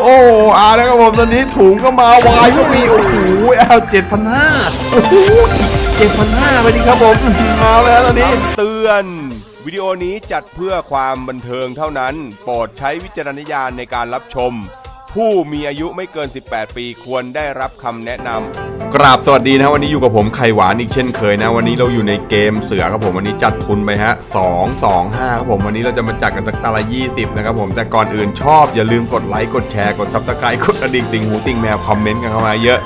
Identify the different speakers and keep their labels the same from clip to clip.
Speaker 1: โอ้อาแล้วครับผมตอนนี้ถุงก็มาวายก็มีโอ้โหเอาเจ็ดพันห้าโอ้โหเจ็ดพันห้าไปดิครับผมมาแล้วตอนนี้
Speaker 2: เตือน วิดีโอนี้จัดเพื่อความบันเทิงเท่านั้น โปรดใช้วิจารณญาณในการรับชม ผู้มีอายุไม่เกิน 18 ปีควรได้รับคำแนะนำ
Speaker 1: กราบสวัสดีนะวันนี้อยู่กับผมไข่หวานอีกเช่นเคยนะ วันนี้เราอยู่ในเกมเสือครับผมวันนี้จัดทุนไปฮะ2 2 5ครับผมวันนี้เราจะมาจัดกันสักตาละ20นะครับผมแต่ก่อนอื่นชอบอย่าลืมกดไลค์กดแชร์กดซับสไครต์กดกระดิ่งติ่งหูติ่งแมวคอมเมนต์กันเข้ามาเยอะ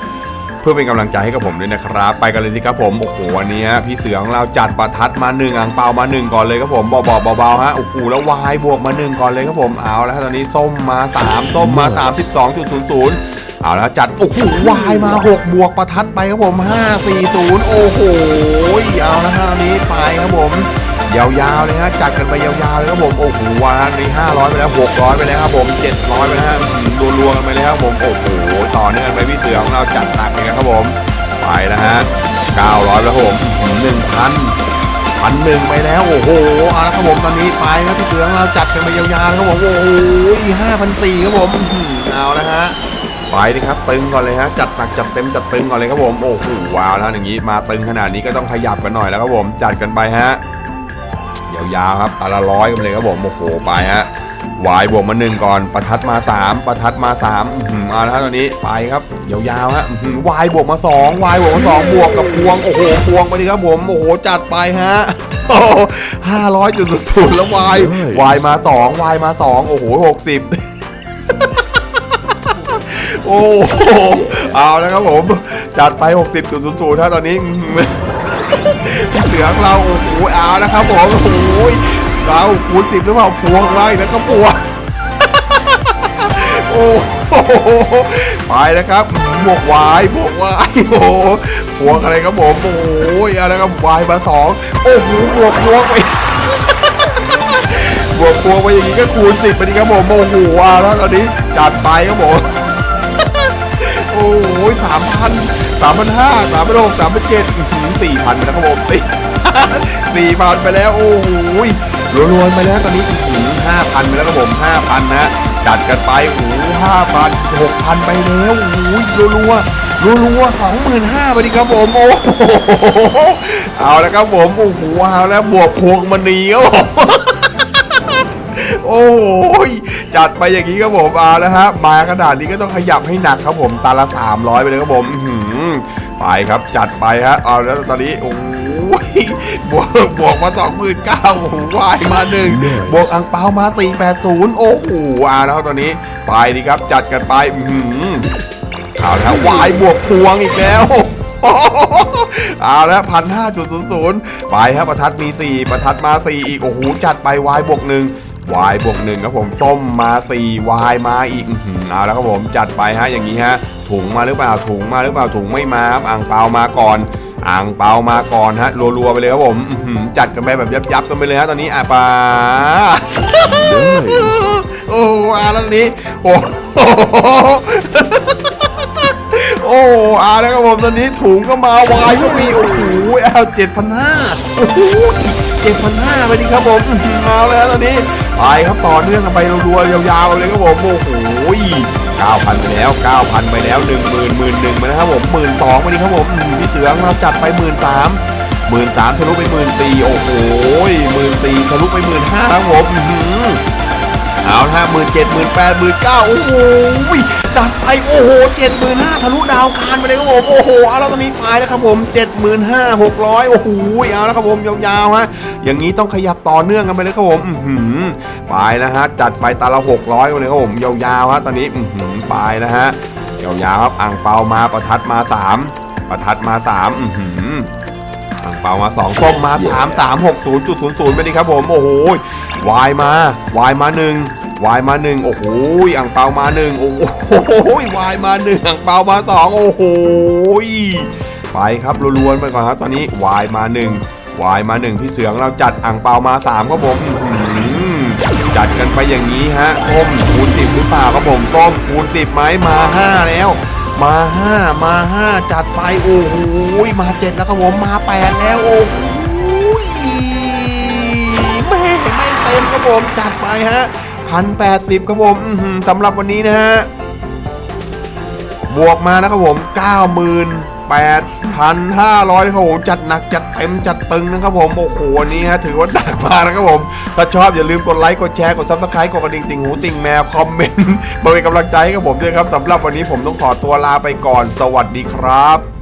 Speaker 1: เพื่อเป็นกำลังใจให้กับผมด้วยนะครับ ไปกันเลยสิครับผมโอ้โหวันนี้พี่เสือของเราจัดประทัดมาหนึ่งอ่างเปามาหนึ่งก่อนเลยครับผมเบาๆเบาๆฮะโอ้โหแล้ววายบวกมาหนึ่งก่อนเลยครับผมเอาแล้วฮะตอนนี้ส้มมาสามส้มมา32.00 เอาแล้วจัด โอ้โหวายมา 6 บวกประทัดไปครับผม 540 โอ้โห เอาแล้วฮะนนี้ไปครับผม ยาวๆเลยฮะจัดกันไปยาวๆเลยครับผม โอ้โหวันนี้500 ไปแล้ว 600 ไปแล้วครับผม 700 ไปแล้วฮะอื้อหือรัวๆกันไปเลยครับผม โอ้โห ต่อเนื่องไปพี่เสือของเราจัดหนักเลยครับผม ไปแล้วฮะ 900 แล้วครับผม1,000พันหนึ่งไปแล้วโอ้โหเอาละครับผมตอนนี้ไปครับพี่เสือของเราจัดกันไปยาวๆครับผมโอ้โหห้าพันสี่ครับผมเอาละฮะ ไปดิครับตึงก่อนเลยฮะจัดหนักจัดเต็มจัดตึงก่อนเลยครับผมโอ้โหว้าวแล้วอย่างนี้มาตึงขนาดนี้ก็ต้องขยับกันหน่อยแล้วครับผมจัดกันไปฮะยาวๆครับตาละร้อยกันเลยครับผมโอ้โหไปฮะวายบวกมาหนึ่งก่อนประทัดมาสามประทัดมาสามอื้อหือเอาละครับตอนนี้ไปครับยาวๆฮะอื้อหือวายบวกมาสองวายบวกมาสองบวกกับพวงโอ้โหพวงไปดิครับผมโอ้โหจัดไปฮะห้าร้อยจุดศูนย์แล้ววายวายมาสองวายมาสองโอ้โหหกสิบ โอ้โหเอาแล้วครับผมจัดไป 60.00ถ้าตอนนี้อื้อหือพี่เสือของเราโอ้โหเอาแล้วครับผมโอ้โหเราคูณสิบหรือเปล่าพวงเราอีกแล้วก็พวงโอ้โหไปแล้วครับบวกวายบวกวายโอ้พวงอะไรครับผมโอ้ยอะไรครับวายมาสองโอ้โหบวกพวงไปบวกพวงไปอย่างนี้ก็คูณสิบไปดีครับผมโอ้โหเอาแล้วตอนนี้จัดไปครับผม โอ้โหสามพันสามพันห้าสามพันหกสามพันเจ็ดสี่พันไปแล้วครับผมสี่สี่พันไปแล้วโอ้โหรวมๆไปแล้วตอนนี้ห้าพันไปแล้วครับผมห้าพันนะจัดกันไปโอ้ห้าพันหกพันไปแล้วโอ้โหรัวๆรัวๆสองหมื่นห้าไปดิครับผมโอ้โหเอาแล้วครับผมโอ้โหเอาแล้วบวกพวงมณีครับผมโอ้โห จัดไปอย่างนี้ครับผมเอาแล้วฮะมาขนาดนี้ก็ต้องขยับให้หนักครับผมตาละ 300 ไปเลยครับผมอื้อหือไปครับจัดไปฮะเอาแล้วตอนนี้โอ้ยบวกบวกมา2 9 0 0 0โอ้โหวายมาหนึ่งบวกอังเปามา480โอ้โหเอาแล้วครับตอนนี้ไปดีครับจัดกันไปอื้อหือเอาแล้ววายบวกพวงอีกแล้วเอาแล้วพันห้าจุดศูนย์ศูนย์ไปครับประทัดมี4ประทัดมา4อีกโอ้โหจัดไปวายบวกหนึ่ง วายบวกหนึ่งครับผมส้มมา4วายมาอีกอื้อหือเอาแล้วครับผมจัดไปฮะอย่างนี้ฮะถุงมาหรือเปล่าถุงมาหรือเปล่าถุงไม่มาครับอ่างเปามาก่อนอ่างเปามาก่อนฮะรัวๆไปเลยครับผมอื้อหือจัดกันไปแบบยับๆกันไปเลยฮะตอนนี้อะปาโอ้โหอาแล้วนี้โอ้โหโอ้อาแล้วครับผมตอนนี้ถุงก็มาวายก็มีโอ้โหแอลเจ็ดพันห้าโอ้โหเจ็ดพันห้าไปดิครับผมอื้อหือมาแล้วตอนนี้ ไปครับต่อเนื่องกันไปรัวๆยาวๆเลยครับผมโอ้โห9,000 ไปแล้ว 9,000 ไปแล้ว 10,000 1,000นหมื่นะครับผม1 2ื่นสองไปดิครับผมพี่เสืองเราจัดไป 1 3ื่นสามหมื่นสามทะลุไปหมื่นสี่โอ้โหหมื่นสี่ทะลุไปหมื่นห้าครับผม เอาละฮะหมื่นเจ็ดหมื่นแปดหมื่นเก้าโอ้โหจัดไปโอ้โหเจ็ดหมื่นห้าทะลุดาวคานไปเลยครับผมโอ้โหเอาแล้วตอนนี้ไปแล้วครับผมเจ็ดหมื่นห้าหกร้อยโอ้โหเอาแล้วครับผมยาวๆฮะอย่างนี้ต้องขยับต่อเนื่องกันไปเลยครับผมอือหือไปนะฮะจัดไปตาละหกร้อยเลยครับผมยาวๆฮะตอนนี้อือหือไปนะฮะยาวๆครับอ่างเปามาประทัดมาสามประทัดมาสามอือ่างเปามา2ส้มมา3 3 6 0 0 0ไปดิครับผมโอ้โห วายมาวายมา1วายมา1โอ้โหอ่างเปามา1โอ้โหวายมา1อ่างเปามา2โอ้โหไปครับรัวๆไปก่อนครับ ตอนนี้วายมา1วายมา1พี่เสืองเราจัดอ่างเปามา3ครับผมจัดกันไปอย่างนี้ฮะส้มคูณ10หรือเปล่าครับผมส้มคูณ10ไหมมา5แล้ว มาห้ามาห้าจัดไปโอ้โหมาเจ็ดแล้วครับผมมาแปดแล้วโอ้โห เต็มครับผมจัดไปฮะพันแปดสิบครับผมสำหรับวันนี้นะฮะบวกมานะครับผม98,500ครับผมจัดหนักจัดเต็มจัดตึงนะครับผมโอ้โหวันนี้ฮะถือว่าหนักมากนะครับผม ถ้าชอบอย่าลืมกดไลค์กดแชร์กดซับสไครต์กดกระดิ่งติ่งหูติ่งแมวคอมเมนต์มาเป็นกำลังใจให้กับผมด้วยครับสำหรับวันนี้ผมต้องขอตัวลาไปก่อนสวัสดีครับ